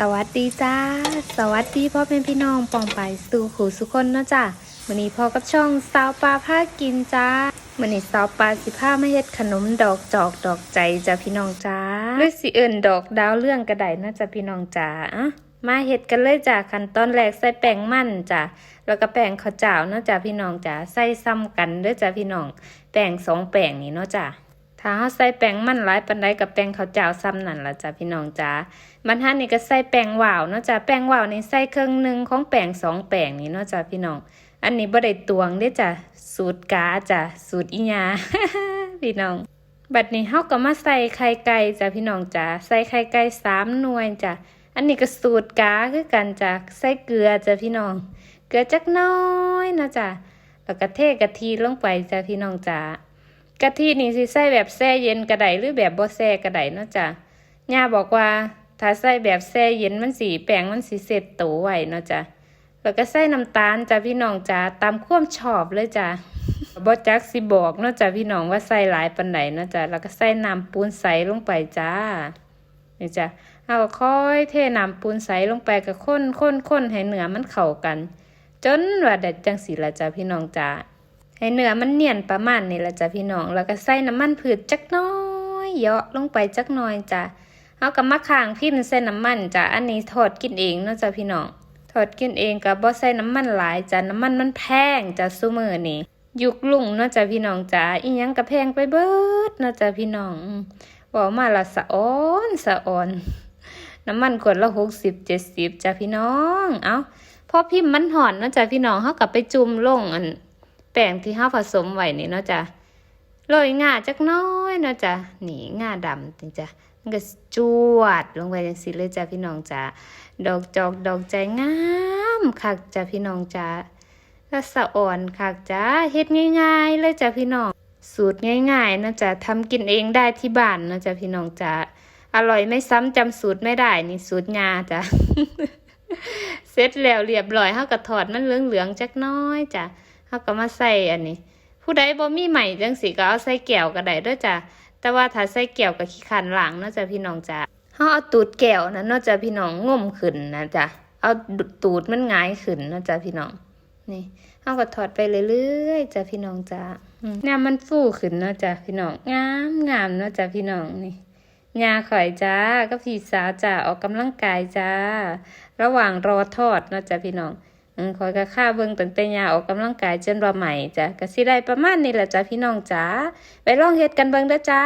สวัสดีจ้า สวัสดีพ่อเป็นพี่น้องปองไปสู่ขูสุคนเนาะจ้ะวันนี้พ่อกับช่องสาวปลาผ้ากินจ้าวันนี้สาวปลาสิผ้าไมาเฮ็ดขนมดอกจอกดอกใจจ้ะพี่น้องจ้าหรือสิเอิ่นดอกดาวเรื่องกระไดเนาะจ้ะพี่น้องจ้าอะมาเฮ็ดกันเลยจ้ะขั้นตอนแรกใส่แป้งมันจ้ะแล้วก็แป้งข้าวเจ้าเนาะจ้ะพี่น้องจ้าใส่ซ้ำกันเด้อจ้ะพี่น้องแป้งสองแป้งนี่เนาะจ้ะ ถ้าเฮาใส่แป้งมันหลายปานใดกับแป้งข้าวเจ้าซ้ำนั่นล่ะจ้ะพี่น้องจ้ามันหันนี่ก็ใส่แป้งว่าวเนาะจ้ะแป้งว่าวนี่ใส่ครึ่งหนึงของแป้งสองแป้งนี่เนาะจ้ะพี่น้อง อันนี้บ่ได้ตวงเด้จ้ะสูตรกาจ้ะสูตรอีหยาพี่น้องบัดนี้เฮาก็มาใส่ไข่ไก่จ้ะพี่น้องจ้าใส่ไข่ไก่สามหน่วยจ้ะอันนี้ก็สูตรกาคือกันจ้ะใส่เกลือจ้ะพี่น้อง เกลือจักน้อยนะจ้ะแล้วก็เทกะทิลงไปจ้ะพี่น้องจ้า กะทินี่สิใส่แบบแช่เย็นกระไดหรือแบบบ่แช่กระไดเนาะจ้ะย่าบอกว่าถ้าใส่แบบแช่เย็นมันสีแป้งมันสีเสร็จตัวไวเนาะจ้ะแล้วก็ใส่น้ำตาลจ้ะพี่น้องจ้าตามความชอบเลยจ้ะบ่จักสิบอกเนาะจ้ะพี่น้องว่าใส่หลายปานใดเนาะจ้ะแล้วก็ใส่น้ำปูนใสลงไปจ้านี่จ้ะเอาค่อยเทน้ำปูนใสลงไปก็ข้นข้นข้นให้เนื้อมันเข้ากัน จนว่าได้จังสีละจ้ะพี่น้องจ้า ให้เนื้อมันเนียนประมาณนี้ละจ้ะพี่น้อง แล้วก็ใส่น้ำมันพืชจักน้อยเยาะลงไปจักน่อยจ้ะเอากับมะขางพิมพ์ใส่น้ำมันจ้ะอันนี้ทอดกินเองเนาะจ้ะพี่น้องทอดกินเองกับบ่ใส่น้ำมันหลายจ้ะน้ำมันมันแพงจ้ะซุมื้อนี้ยุคลุงเนาะจ้ะพี่น้องจ้าอีหยังกระแพงไปเบิดเนาะจ้ะพี่น้องบอกมาละสะอ้อนสะอ่อนน้ำมันขวดละหกสิบเจ็ดสิบจ้ะพี่น้อง เอาพอพิมพ์มันหอนเนาะจ้ะพี่น้องเขากลับไปจุ่มลงอัน แป้งที่เฮาผสมไว้นี่เนาะจ้ะโรยงาจักน้อยเนาะจ้ะนี่งาดำจริงจ้ะมันก็จวดลงไปจังซีเลยจ้ะพี่น้องจ้าดอกจอกดอกใจงามคักจ้ะพี่น้องจ้าและสะอ่อนค่ะจ้าเฮ็ดง่าย ๆ เลยจ้ะพี่น้อง สูตรง่ายๆนะจ๊ะทำกินเองได้ที่บ้านนะจ๊ะพี่น้องจ้าอร่อยไม่ซ้ำจำสูตรไม่ได้นี่สูตรงาจ้ะเสร็จแล้วเรียบร้อยเฮาก็ทอดมันเหลืองๆจักน้อยจ้ะ เฮาก็มาใส่อันนี้ ผู้ใดบ่มีใหม่จังสิก็เอาใส่แก้วก็ได้เด้อจ้ะแต่ว่าถ้าใส่แก้วก็ขี้คันหล้างเนาะจ้ะพี่น้องจ้ะเฮาเอาตูดแก้วนะเนาะจ้ะพี่น้องงมขึ้นนะจ้ะเอาตูดมันหงายขึ้นนาะจ้ะพี่น้องนี่เอาก็ถอดไปเรื่อยๆจ้ะพี่น้องจ้าอืมเนี่ยมันฟูขึ้นเนาะจ้ะพี่น้องงามงามเนาะจ้ะพี่น้องนี่ยาข่อยจ้าก็พี่สาวจ้าออกกำลังกายจ้า ระหว่างรอทอดเนาะจ้ะพี่น้อง อืมข่อยก็ค่าเบิ่งตั้งแต่ยาออกกำลังกายจนว่าใหม่จ้ะก็สิได้ประมาณนี้แหละจ้ะพี่น้องจ้าไปลองเฮ็ดกันเบิ่งเด้อจ้า